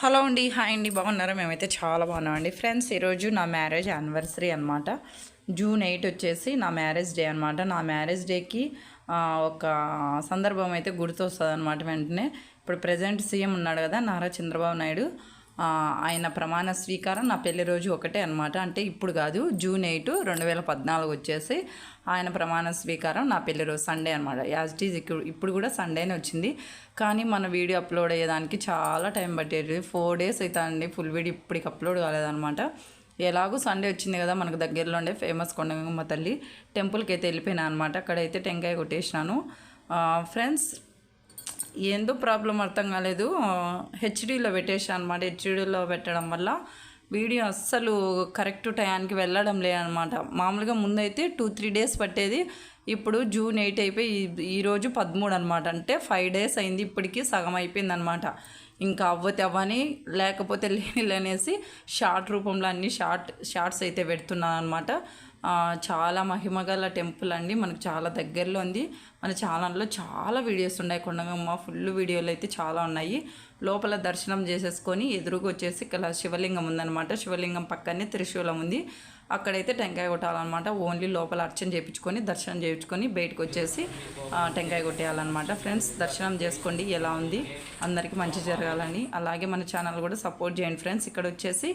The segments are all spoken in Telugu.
హలో అండి హాయ్ అండి బాగున్నారా? మేమైతే చాలా బాగున్నామండి. ఫ్రెండ్స్ ఈరోజు నా మ్యారేజ్ యానివర్సరీ అనమాట జూన్ ఎయిట్ వచ్చేసి నా మ్యారేజ్ డే అనమాట నా మ్యారేజ్ డేకి ఒక సందర్భం అయితే గుర్తొస్తుంది అనమాట వెంటనే. ఇప్పుడు ప్రజెంట్ సీఎం ఉన్నాడు కదా నారా చంద్రబాబు నాయుడు. ఆయన ప్రమాణ స్వీకారం నా పెళ్ళి రోజు ఒకటే అనమాట అంటే ఇప్పుడు కాదు జూన్ ఎయిట్ రెండు వేల పద్నాలుగు వచ్చేసి ఆయన ప్రమాణ స్వీకారం నా పెళ్ళి రోజు సండే అనమాట యాజ్ ఇట్ ఈజ్ ఇప్పుడు ఇప్పుడు కూడా సండేనే వచ్చింది. కానీ మన వీడియో అప్లోడ్ అయ్యేదానికి చాలా టైం పట్టేది. ఫోర్ డేస్ అవుతుందండి ఫుల్ వీడియో ఇప్పటికి అప్లోడ్ కాలేదనమాట ఎలాగో సండే వచ్చింది కదా మనకు దగ్గరలో ఉండే ఫేమస్ కొండగంగమ్మ తల్లి టెంపుల్కి అయితే వెళ్ళిపోయినా అనమాట అక్కడైతే టెంకాయ కొట్టేసినాను. ఫ్రెండ్స్ ఏందో ప్రాబ్లం అర్థం కాలేదు. హెచ్డీలో పెట్టేసాను అనమాట హెచ్డీలో పెట్టడం వల్ల వీడియో అస్సలు కరెక్ట్ టయానికి వెళ్ళడం లేదనమాట మామూలుగా ముందైతే టూ త్రీ డేస్ పట్టేది. ఇప్పుడు జూన్ ఎయిట్ అయిపోయి ఈరోజు పదమూడు అనమాట అంటే ఫైవ్ డేస్ అయింది. ఇప్పటికీ సగం అయిపోయింది అనమాట ఇంకా అవ్వతే అవ్వని లేకపోతే లేని అనేసి షార్ట్ రూపంలో అన్ని షార్ట్ షార్ట్స్ అయితే పెడుతున్నాను అనమాట చాలా మహిమగల టెంపుల్ అండి. మనకు చాలా దగ్గరలో ఉంది. మన ఛానల్లో చాలా వీడియోస్ ఉన్నాయి. కొండగమ్మ ఫుల్ వీడియోలు అయితే చాలా ఉన్నాయి. లోపల దర్శనం చేసేసుకొని ఎదురుగా వచ్చేసి ఇక్కడ శివలింగం ఉందనమాట శివలింగం పక్కనే త్రిశూలం ఉంది. అక్కడైతే టెంకాయ కొట్టాలన్నమాట. ఓన్లీ లోపల అర్చన చేయించుకొని దర్శనం చేయించుకొని బయటకు వచ్చేసి టెంకాయ కొట్టేయాలన్నమాట. ఫ్రెండ్స్ దర్శనం చేసుకోండి. ఎలా ఉంది? అందరికీ మంచి జరగాలని. అలాగే మన ఛానల్ కూడా సపోర్ట్ చేయండి ఫ్రెండ్స్. ఇక్కడ వచ్చేసి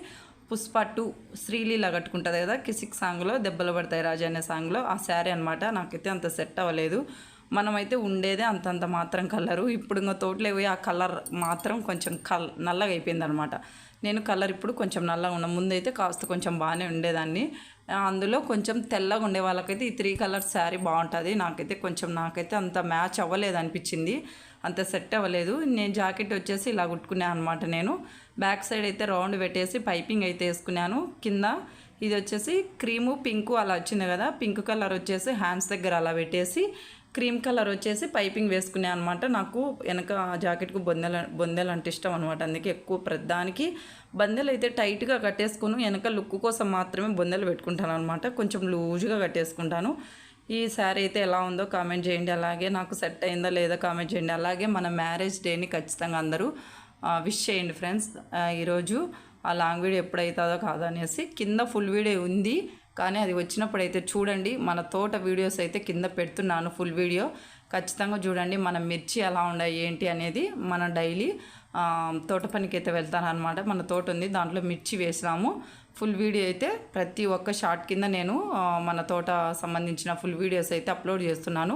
పుష్ప టూ శ్రీలీల కట్టుకుంటుంది కదా కిసిక్ సాంగ్లో దెబ్బలు పడతాయి రాజా అనే సాంగ్లో ఆ శారీ అనమాట నాకైతే అంత సెట్ అవ్వలేదు. మనమైతే ఉండేదే అంతంత మాత్రం కలరు. ఇప్పుడు ఇంకా తోటలో పోయి ఆ కలర్ మాత్రం కొంచెం కల్ నల్లగా అయిపోయింది అనమాట నేను కలర్ ఇప్పుడు కొంచెం నల్లగా ఉన్నా. ముందైతే కాస్త కొంచెం బాగానే ఉండేదాన్ని. అందులో కొంచెం తెల్లగా ఉండే వాళ్ళకైతే ఈ త్రీ కలర్ శారీ బాగుంటుంది. నాకైతే కొంచెం నాకైతే అంత మ్యాచ్ అవ్వలేదు అనిపించింది. అంత సెట్ అవ్వలేదు. నేను జాకెట్ వచ్చేసి ఇలా కుట్టుకున్నాను అనమాట నేను. బ్యాక్ సైడ్ అయితే రౌండ్ పెట్టేసి పైపింగ్ అయితే వేసుకున్నాను. కింద ఇది వచ్చేసి క్రీము పింకు అలా వచ్చింది కదా పింక్ కలర్ వచ్చేసి హ్యాండ్స్ దగ్గర అలా పెట్టేసి క్రీమ్ కలర్ వచ్చేసి పైపింగ్ వేసుకునే అనమాట నాకు వెనక జాకెట్కు బొందెలు బొందెలు అంటే ఇష్టం అనమాట అందుకే ఎక్కువ ప్రతిదానికి బందెలు అయితే టైట్గా కట్టేసుకుని వెనక లుక్ కోసం మాత్రమే బొందెలు పెట్టుకుంటాను అనమాట కొంచెం లూజ్గా కట్టేసుకుంటాను. ఈ శారీ అయితే ఎలా ఉందో కామెంట్ చేయండి. అలాగే నాకు సెట్ అయిందా లేదా కామెంట్ చేయండి. అలాగే మన మ్యారేజ్ డేని ఖచ్చితంగా అందరూ విష్ చేయండి ఫ్రెండ్స్ ఈరోజు ఆ లాంగ్ వీడియో ఎప్పుడవుతుందో కాదో అనేసి కింద ఫుల్ వీడియో ఉంది. కానీ అది వచ్చినప్పుడు అయితే చూడండి మన తోట వీడియోస్ అయితే కింద పెడుతున్నాను ఫుల్ వీడియో ఖచ్చితంగా చూడండి మన మిర్చి ఎలా ఉన్నాయి ఏంటి అనేది మన డైలీ తోట పనికి అయితే వెళ్తాను అనమాట మన తోట ఉంది దాంట్లో మిర్చి వేసినాము. ఫుల్ వీడియో అయితే ప్రతి ఒక్క షార్ట్ కింద నేను మన తోట సంబంధించిన ఫుల్ వీడియోస్ అయితే అప్లోడ్ చేస్తున్నాను.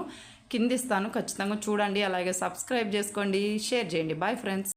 కిందిస్తాను ఖచ్చితంగా చూడండి. అలాగే సబ్స్క్రైబ్ చేసుకోండి షేర్ చేయండి. Bye friends